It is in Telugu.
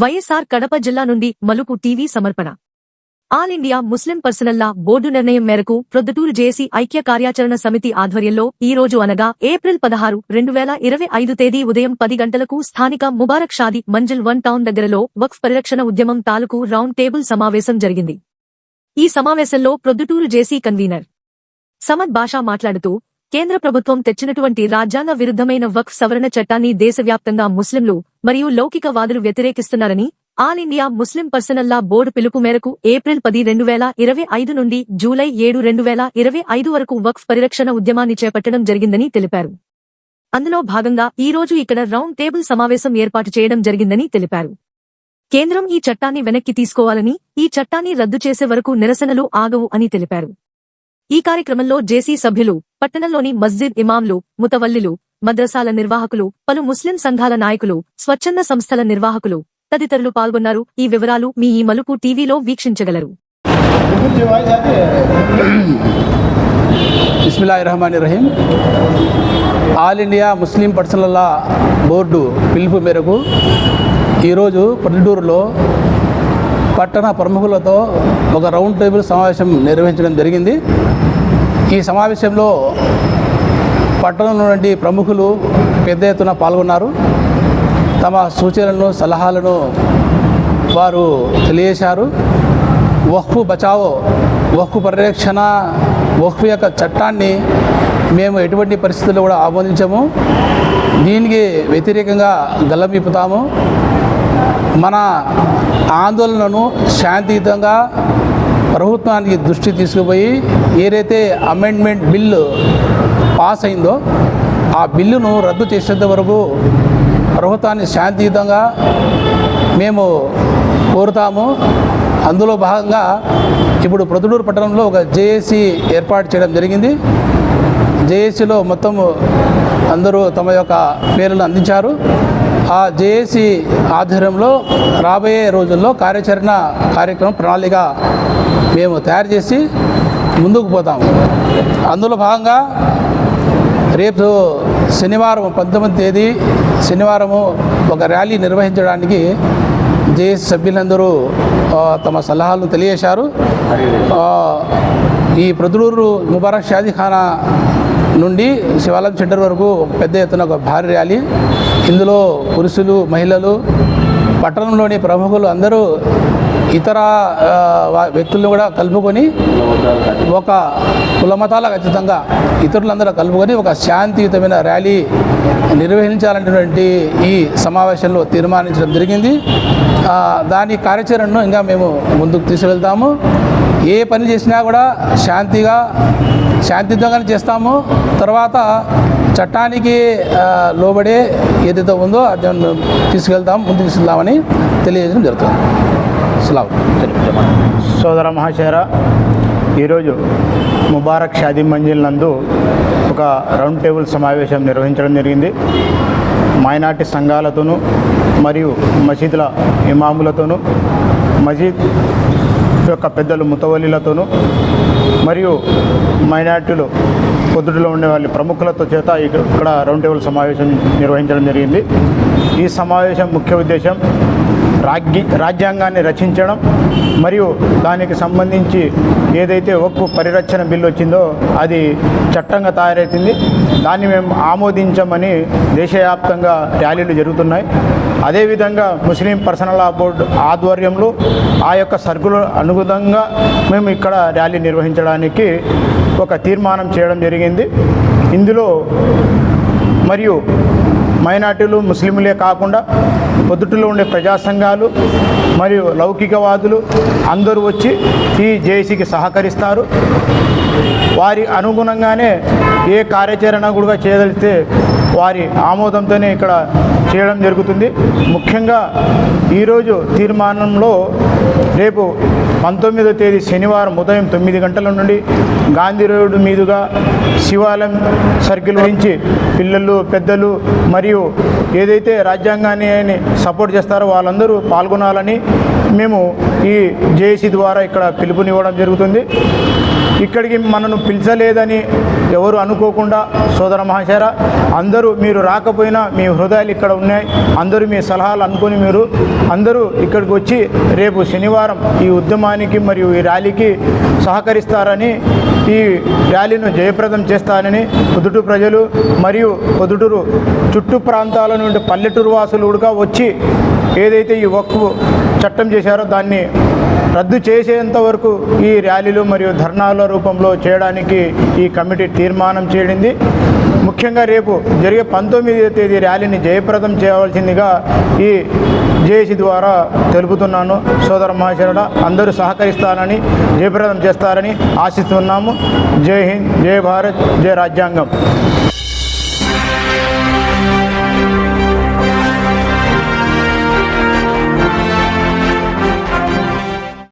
వైఎస్ఆర్ కడప జిల్లా నుండి మలుపు టీవీ సమర్పణ. All India Muslim Personal Law Board నిర్ణయం మేరకు ప్రొద్దుటూరు జేసీ ఐక్య కార్యాచరణ సమితి ఆధ్వర్యంలో ఈ రోజు అనగా ఏప్రిల్ పదహారు రెండు వేల ఇరవై ఐదు తేదీ ఉదయం పది గంటలకు స్థానిక ముబారక్ షాది మంజిల్ వన్ టౌన్ దగ్గరలో వక్ఫ్ పరిరక్షణ ఉద్యమం తాలూకు రౌండ్ టేబుల్ సమావేశం జరిగింది. ఈ సమావేశంలో ప్రొద్దుటూరు జేసీ కన్వీనర్. సమద్ బాషా మాట్లాడుతూ కేంద్ర ప్రభుత్వం తెచ్చినటువంటి రాజ్యాంగ విరుద్ధమైన వక్ఫ్ సవరణ చట్టాన్ని దేశవ్యాప్తంగా ముస్లింలు మరియు లౌకికవాదులు వ్యతిరేకిస్తున్నారని All India Muslim Personal Law Board పిలుపు మేరకు ఏప్రిల్ పది రెండు వేల ఇరవై ఐదు నుండి జూలై ఏడు రెండు వేల ఇరవై ఐదు వరకు వక్ఫ్ పరిరక్షణ ఉద్యమాన్ని చేపట్టడం జరిగిందని తెలిపారు. అందులో భాగంగా ఈ రోజు ఇక్కడ రౌండ్ టేబుల్ సమావేశం ఏర్పాటు చేయడం జరిగిందని తెలిపారు. కేంద్రం ఈ చట్టాన్ని వెనక్కి తీసుకోవాలని ఈ చట్టాన్ని రద్దు చేసే వరకు నిరసనలు ఆగవు అని తెలిపారు. ఈ కార్యక్రమంలో జేసీ సభ్యులు పట్టణంలోని మస్జిద్ ఇమాంలు ముతవల్లిలు మద్రసాల నిర్వాహకులు పలు ముస్లిం సంఘాల నాయకులు స్వచ్ఛంద సంస్థల నిర్వాహకులు తదితరులు పాల్గొన్నారు. ఈ వివరాలు మీ ఈ మలుపు టీవీలో వీక్షించగలరు. Rahim All India Muslim Personal Law Board పిలుపు మేరకు ఈరోజు ప్రొద్దుటూరులో పట్టణ ప్రముఖులతో ఒక రౌండ్ టేబుల్ సమావేశం నిర్వహించడం జరిగింది. ఈ సమావేశంలో పట్టణంలో నుండి ప్రముఖులు పెద్ద ఎత్తున పాల్గొన్నారు. తమ సూచనలను సలహాలను వారు తెలియజేశారు. వక్ఫు బచావో వక్ఫు పరిరక్షణ వక్ఫు యొక్క చట్టాన్ని మేము ఎటువంటి పరిస్థితుల్లో కూడా ఆమోదించము. దీనికి వ్యతిరేకంగా గల్లమిప్పుతాము మన ఆందోళనను శాంతియుతంగా ప్రభుత్వానికి దృష్టి తీసుకుపోయి ఏదైతే అమెండ్మెంట్ బిల్లు పాస్ అయిందో ఆ బిల్లును రద్దు చేసేంత వరకు ప్రభుత్వాన్ని శాంతియుతంగా మేము కోరుతాము. అందులో భాగంగా ఇప్పుడు ప్రొద్దుడూరు పట్టణంలో ఒక జేఏసీ ఏర్పాటు చేయడం జరిగింది. జేఏసీలో మొత్తం అందరూ తమ యొక్క పేర్లను అందించారు. ఆ జేఏసీ ఆధ్వర్యంలో రాబోయే రోజుల్లో కార్యాచరణ కార్యక్రమం ప్రణాళిక మేము తయారు చేసి ముందుకు పోతాము. అందులో భాగంగా రేపు శనివారం పంతొమ్మిది తేదీ శనివారము ఒక ర్యాలీ నిర్వహించడానికి జేఏసీ సభ్యులందరూ తమ సలహాలు తెలియజేశారు. ఈ ప్రొద్దుటూరు ముబారక్ షాదీఖానా నుండి శివాలయం సెంటర్ వరకు పెద్ద ఎత్తున ఒక భారీ ర్యాలీ ఇందులో పురుషులు మహిళలు పట్టణంలోని ప్రముఖులు అందరూ ఇతర వ్యక్తులను కూడా కలుపుకొని ఒక కులమతాల ఖచ్చితంగా ఇతరులందరూ కలుపుకొని ఒక శాంతియుతమైన ర్యాలీ నిర్వహించాలనేటువంటి ఈ సమావేశంలో తీర్మానించడం జరిగింది. దాని కార్యాచరణను ఇంకా మేము ముందుకు తీసుకెళ్తాము. ఏ పని చేసినా కూడా శాంతిగా శాంతియుతంగానే చేస్తాము. తర్వాత చట్టానికి లోబడే ఏదైతే ఉందో అది తీసుకెళ్తాం ముందుకు తీసుకెళ్దామని తెలియజేయడం జరుగుతుంది. సోదర మహాశయరా ఈరోజు ముబారక్ షాదీ మంజిల్ నందు ఒక రౌండ్ టేబుల్ సమావేశం నిర్వహించడం జరిగింది. మైనార్టీ సంఘాలతోనూ మరియు మసీదుల ఇమాములతోనూ మసీద్ యొక్క పెద్దలు ముతవల్లిలతోనూ మరియు మైనార్టీలు పొద్దుటిలో ఉండే వాళ్ళ ప్రముఖులతో చేత ఇక్కడ ఇక్కడ రౌండ్ టేబుల్ సమావేశం నిర్వహించడం జరిగింది. ఈ సమావేశం ముఖ్య ఉద్దేశం రాజ్య రాజ్యాంగాన్ని రచించడం మరియు దానికి సంబంధించి ఏదైతే ఒక్కు పరిరక్షణ బిల్లు వచ్చిందో అది చట్టంగా తయారైతుంది. దాన్ని మేము ఆమోదించమని దేశవ్యాప్తంగా ర్యాలీలు జరుగుతున్నాయి. అదేవిధంగా ముస్లిం పర్సనల్ లా బోర్డు ఆధ్వర్యంలో ఆ యొక్క సర్కుల అనుగుణంగా మేము ఇక్కడ ర్యాలీ నిర్వహించడానికి ఒక తీర్మానం చేయడం జరిగింది. ఇందులో మరియు మైనార్టీలు ముస్లింలే కాకుండా పొద్దుటిలో ఉండే ప్రజా సంఘాలు మరియు లౌకికవాదులు అందరూ వచ్చి ఈ జేసీకి సహకరిస్తారు. వారి అనుగుణంగానే ఏ కార్యాచరణ కూడా చేయగలిగితే వారి ఆమోదంతోనే ఇక్కడ చేయడం జరుగుతుంది. ముఖ్యంగా ఈరోజు తీర్మానంలో రేపు పంతొమ్మిదో తేదీ శనివారం ఉదయం తొమ్మిది గంటల నుండి గాంధీ రోడ్డు మీదుగా శివాలయం సర్కిల్ నుంచి పిల్లలు పెద్దలు మరియు ఏదైతే రాజ్యాంగాన్ని సపోర్ట్ చేస్తారో వాళ్ళందరూ పాల్గొనాలని మేము ఈ జేఏసీ ద్వారా ఇక్కడ పిలుపునివ్వడం జరుగుతుంది. ఇక్కడికి మనను పిలిచలేదని ఎవరు అనుకోకుండా సోదర మహాశర అందరూ మీరు రాకపోయినా మీ హృదయాలు ఇక్కడ ఉన్నాయి. అందరూ మీ సలహాలు అనుకొని మీరు అందరూ ఇక్కడికి వచ్చి రేపు శనివారం ఈ ఉద్యమానికి మరియు ఈ ర్యాలీకి సహకరిస్తారని ఈ ర్యాలీను జయప్రదం చేస్తారని పొద్దుటూరు ప్రజలు మరియు పొద్దుటూరు చుట్టూ ప్రాంతాల నుండి పల్లెటూరు వాసులు కూడా వచ్చి ఏదైతే ఈ వక్ఫ్ చట్టం చేశారో దాన్ని రద్దు చేసేంత వరకు ఈ ర్యాలీలు మరియు ధర్నాల రూపంలో చేయడానికి ఈ కమిటీ తీర్మానం చేయండి ముఖ్యంగా రేపు జరిగే పంతొమ్మిదవ తేదీ ర్యాలీని జయప్రదం చేయవలసిందిగా ఈ జేఏసీ ద్వారా తెలుపుతున్నాను. సోదర మహాశరుడ అందరూ సహకరిస్తారని జయప్రదం చేస్తారని ఆశిస్తున్నాము. జై హింద్ జై భారత్ జై రాజ్యాంగం.